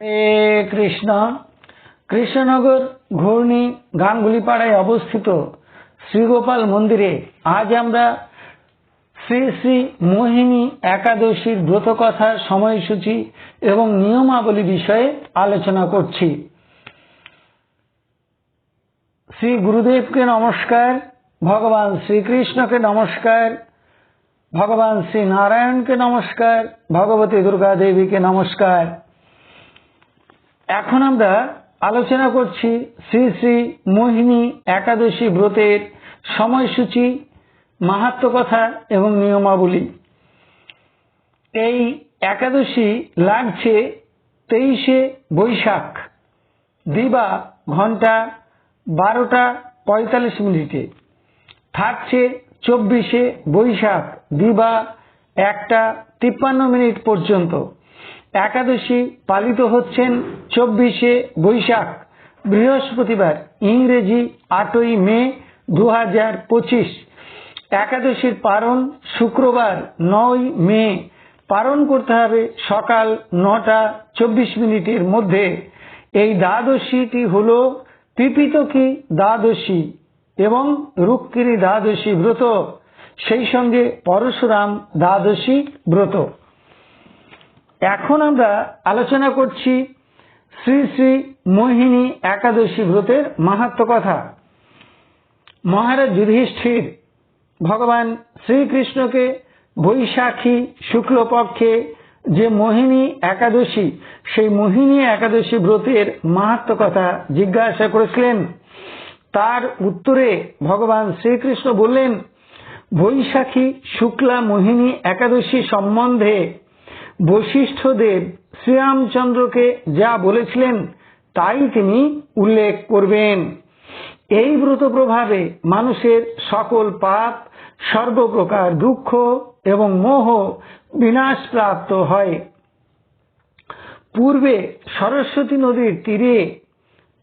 হরে কৃষ্ণ। কৃষ্ণনগর ঘূর্ণি গাঙ্গুলিপাড়ায় অবস্থিত শ্রীগোপাল মন্দিরে আজ আমরা শ্রী শ্রী মোহিনী একাদশীর ব্রতকথা সময়সূচি এবং নিয়মাবলী বিষয়ে আলোচনা করছি। শ্রী গুরুদেবকে নমস্কার, ভগবান শ্রীকৃষ্ণকে নমস্কার, ভগবান শ্রী নারায়ণকে নমস্কার, ভগবতী দুর্গা দেবীকে নমস্কার। এখন আমরা আলোচনা করছি শ্রী শ্রী মোহিনী একাদশী ব্রতের সময়সূচি মাহাত্ম কথা এবং নিয়মাবলী। এই একাদশী লাগছে তেইশে বৈশাখ, দিবা ঘণ্টা বারোটা পঁয়তাল্লিশ মিনিটে। থাকছে চব্বিশে বৈশাখ, দিবা একটা তিপ্পান্ন মিনিট পর্যন্ত। একাদশী পালিত হচ্ছেন চব্বিশে বৈশাখ, বৃহস্পতিবার, ইংরেজি আটই মে দু হাজার পঁচিশ। একাদশীর পারণ শুক্রবার, নয় মে। পালন করতে হবে সকাল নটা চব্বিশ মিনিটের মধ্যে। এই দ্বাদশীটি হল পিপিতকি দ্বাদশী এবং রুক্কিরি দ্বাদশী ব্রত। সেই সঙ্গে পরশুরাম দ্বাদশী ব্রত। এখন আমরা আলোচনা করছি শ্রী শ্রী মোহিনী একাদশী ব্রতের মাহাত্ম কথা। মহারাজ যুধিষ্ঠির ভগবান শ্রীকৃষ্ণকে বৈশাখী শুক্লপক্ষে যে মোহিনী একাদশী, সেই মোহিনী একাদশী ব্রতের মাহাত্ম কথা জিজ্ঞাসা করেছিলেন। তার উত্তরে ভগবান শ্রীকৃষ্ণ বললেন, বৈশাখী, শুক্লা, মোহিনী একাদশী সম্বন্ধে বশিষ্ঠদেব শ্রীরামচন্দ্রকে যা বলেছিলেন, তাই তিনি উল্লেখ করবেন। এই ব্রত প্রভাবে মানুষের সকল পাপ, সর্বপ্রকার দুঃখ এবং মোহ বিনাশ প্রাপ্ত হয়। পূর্বে সরস্বতী নদীর তীরে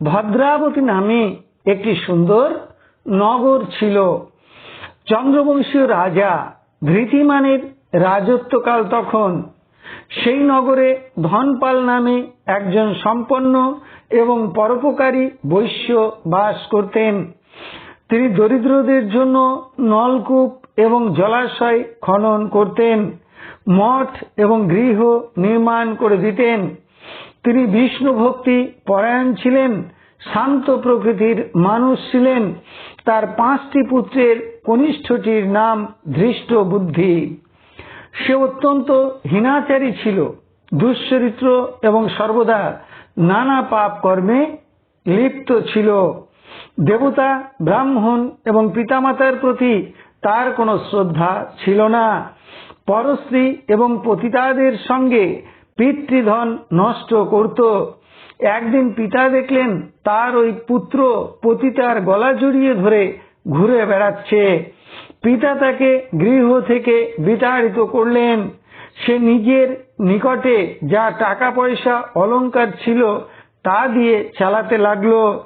ভদ্রাবতী নামে একটি সুন্দর নগর ছিল। চন্দ্রবংশীয় রাজা ধৃতিমানের রাজত্বকাল তখন সেই নগরে ধনপাল নামে একজন সম্পন্ন এবং পরোপকারী বৈশ্য বাস করতেন। তিনি দরিদ্রদের জন্য নলকূপ এবং জলাশয় খনন করতেন, মঠ এবং গৃহ নির্মাণ করে দিতেন। তিনি বিষ্ণু ভক্তি পরায়ণ ছিলেন, শান্ত প্রকৃতির মানুষ ছিলেন। তার পাঁচটি পুত্রের কনিষ্ঠটির নাম ধৃষ্ট বুদ্ধি সে অত্যন্ত হীনাচারী ছিল, দুশ্চরিত্র এবং সর্বদা নানা পাপ কর্মে লিপ্ত ছিল। দেবতা, ব্রাহ্মণ এবং পিতামাতার প্রতি তার কোনো শ্রদ্ধা ছিল না। পরশ্রী এবং পতিতাদের সঙ্গে পিতৃধন নষ্ট করত। একদিন পিতা দেখলেন তার ওই পুত্র পতিতার গলা জড়িয়ে ধরে ঘুরে বেড়াচ্ছে। পিতা তাকে গৃহ থেকে বিতাড়িত করলেন। সে নিজের নিকটে যা টাকা পয়সা অলংকার ছিল তা দিয়ে চালাতে লাগল।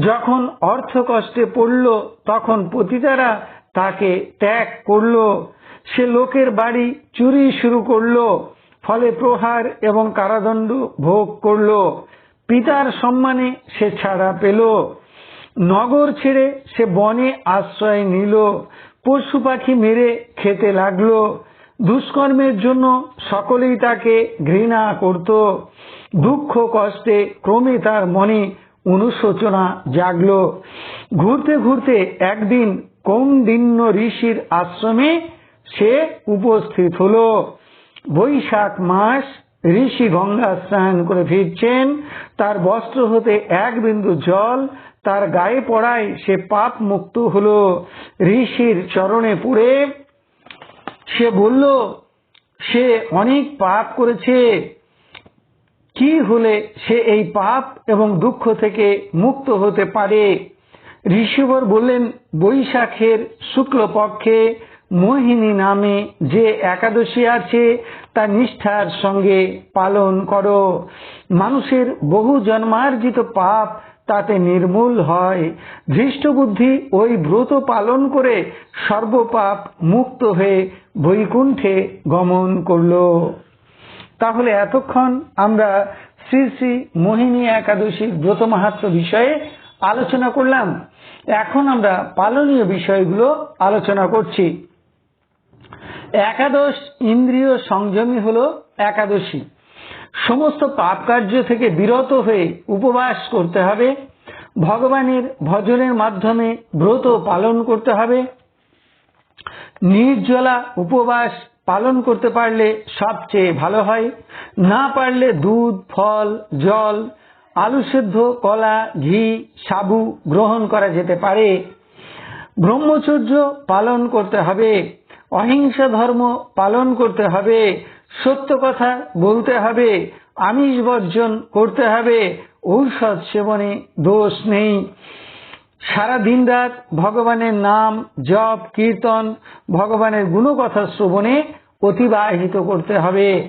যখন অর্থ কষ্টে পড়ল, তখন পতিতারা তাকে ত্যাগ করল। সে লোকের বাড়ি চুরি শুরু করল, ফলে প্রহার এবং কারাদণ্ড ভোগ করল। পিতার সম্মানে সে ছাড়া পেল। নগর ছেড়ে সে বনে আশ্রয় নিল। পশু পাখি মেরে খেতে লাগল। দুষ্কর্মের জন্য সকলেই তাকে ঘৃণা করত। দুঃখ কষ্টে ক্রমে তার মনে অনুশোচনা জাগল। ঘুরতে ঘুরতে একদিন কৌন্দিন্য ঋষির আশ্রমে সে উপস্থিত হল। বৈশাখ মাস ঋষি গঙ্গা স্নান করে ফিরছেন। তার বস্ত্র হতে এক বিন্দু জল তার গায়ে পড়ায় সে পাপ মুক্ত হল। ঋষির চরণে পড়ে সে বলল, সে অনেক পাপ করেছে। কি হলে সে এই পাপ এবং দুঃখ থেকে মুক্ত হতে পারে? ঋষিবর বললেন, বৈশাখের শুক্লপক্ষে মোহিনী নামে যে একাদশী আছে, তা নিষ্ঠার সঙ্গে পালন করো। মানুষের বহু জন্মার্জিত পাপ তাতে নির্মূল হয়। ধৃষ্টবুদ্ধি ওই ব্রত পালন করে সর্বপাপ মুক্ত হয়ে বৈকুণ্ঠে গমন করল। তাহলে এতক্ষণ আমরা শ্রী শ্রী মোহিনী একাদশীর ব্রত মাহাত্ম বিষয়ে আলোচনা করলাম। এখন আমরা পালনীয় বিষয়গুলো আলোচনা করছি। একাদশ ইন্দ্রিয় সংযমী হল একাদশী। সমস্ত পাপ কার্য থেকে বিরত হয়ে উপবাস করতে হবে। ভগবানের ভজনের মাধ্যমে ব্রত পালন করতে হবে। নির্জলা উপবাস পালন করতে পারলে সবচেয়ে ভালো হয়। না পারলে দুধ, ফল, জল, আলু সেদ্ধ, কলা, ঘি, সাবু গ্রহণ করা যেতে পারে। ব্রহ্মচর্য পালন করতে হবে। অহিংসা ধর্ম পালন করতে হবে। সত্য কথা বলতে হবে, আমিষ বর্জন করতে হবে, ঔষধ সেবনে দোষ নেই। সারা দিন রাত ভগবানের নাম জপ, কীর্তন, ভগবানের গুণকথা শ্রবণে অতিবাহিত করতে হবে।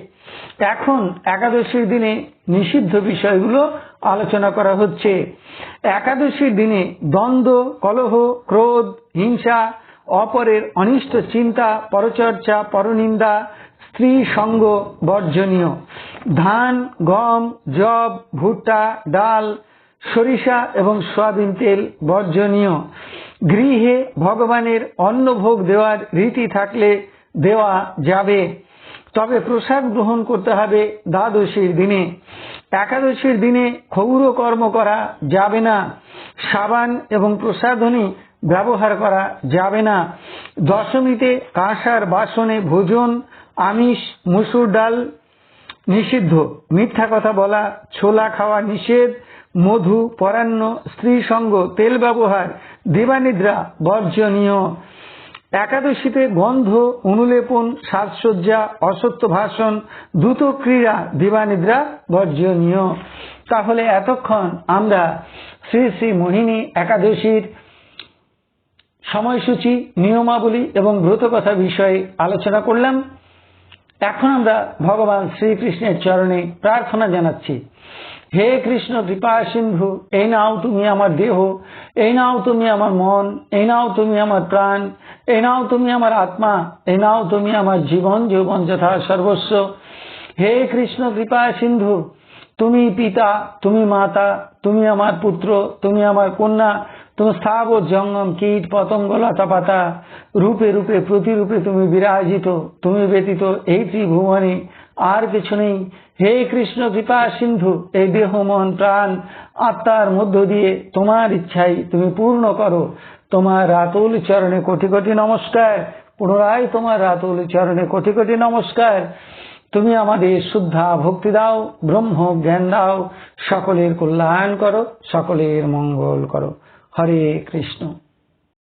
এখন একাদশীর দিনে নিষিদ্ধ বিষয়গুলো আলোচনা করা হচ্ছে। একাদশীর দিনে দ্বন্দ্ব, কলহ, ক্রোধ, হিংসা, অপরের অনিষ্ট চিন্তা, পরচর্চা, পরনিন্দা স্ত্রী সঙ্গ বর্জনীয়। ধান, গম জব ভুট্টা, ডাল, সরিষা এবং সয়াবিন তেল বর্জনীয়। গৃহে ভগবানের অন্নভোগ দেওয়ার রীতি থাকলে দেওয়া যাবে। তবে প্রসাদ গ্রহণ করতে হবে দ্বাদশীর দিনে। একাদশীর দিনে ক্ষৌর কর্ম করা যাবে না। সাবান এবং প্রসাধনী ব্যবহার করা যাবে না। দশমীতে কাঁসার বাসনে ভোজন আমিষ, মুসুর ডাল নিষিদ্ধ। মিথ্যা কথা বলা, ছোলা খাওয়া নিষেধ, মধু, পরান্ন, স্ত্রী সঙ্গ, তেল ব্যবহার, দিবানিদ্রা বর্জনীয়। একাদশীতে গন্ধ অনুলেপন সাজসজ্জা, অসত্য ভাষণ, দ্রুত ক্রীড়া, দিবানিদ্রা বর্জনীয়। তাহলে এতক্ষণ আমরা শ্রী শ্রী মোহিনী একাদশীর সময়সূচি, নিয়মাবলী এবং ব্রতকথা বিষয়ে আলোচনা করলাম। এখন আমরা ভগবান শ্রীকৃষ্ণের চরণে প্রার্থনা জানাচ্ছি। হে কৃষ্ণ, কৃপা সিন্ধু, এই নাও তুমি আমার দেহ, এই নাও তুমি আমার মন, এই নাও তুমি আমার প্রাণ, এই নাও তুমি আমার আত্মা, এই নাও তুমি আমার জীবন, যৌবন যথা সর্বস্ব। হে কৃষ্ণ, কৃপা সিন্ধু, তুমি পিতা, তুমি মাতা, তুমি আমার পুত্র, তুমি আমার কন্যা তুমি স্থাবর জঙ্গম কীট পতঙ্গ লতা পাতা। রূপে রূপে প্রতিরূপে তুমি বিরাজিত, তুমি ব্যতীত এই ত্রিভুবনে আর কিছু নেই। হে কৃষ্ণ কৃপা সিন্ধু এই দেহ মন প্রাণ। আত্মার মধ্য দিয়ে তোমার ইচ্ছাই তুমি পূর্ণ করো। তোমার রাতুল চরণে কোটি কোটি নমস্কার। পুনরায় তোমার রাতুল চরণে কোটি কোটি নমস্কার। তুমি আমাদের শুদ্ধা ভক্তি দাও, ব্রহ্ম জ্ঞান দাও। সকলের কল্যাণ করো, সকলের মঙ্গল করো। হরে কৃষ্ণ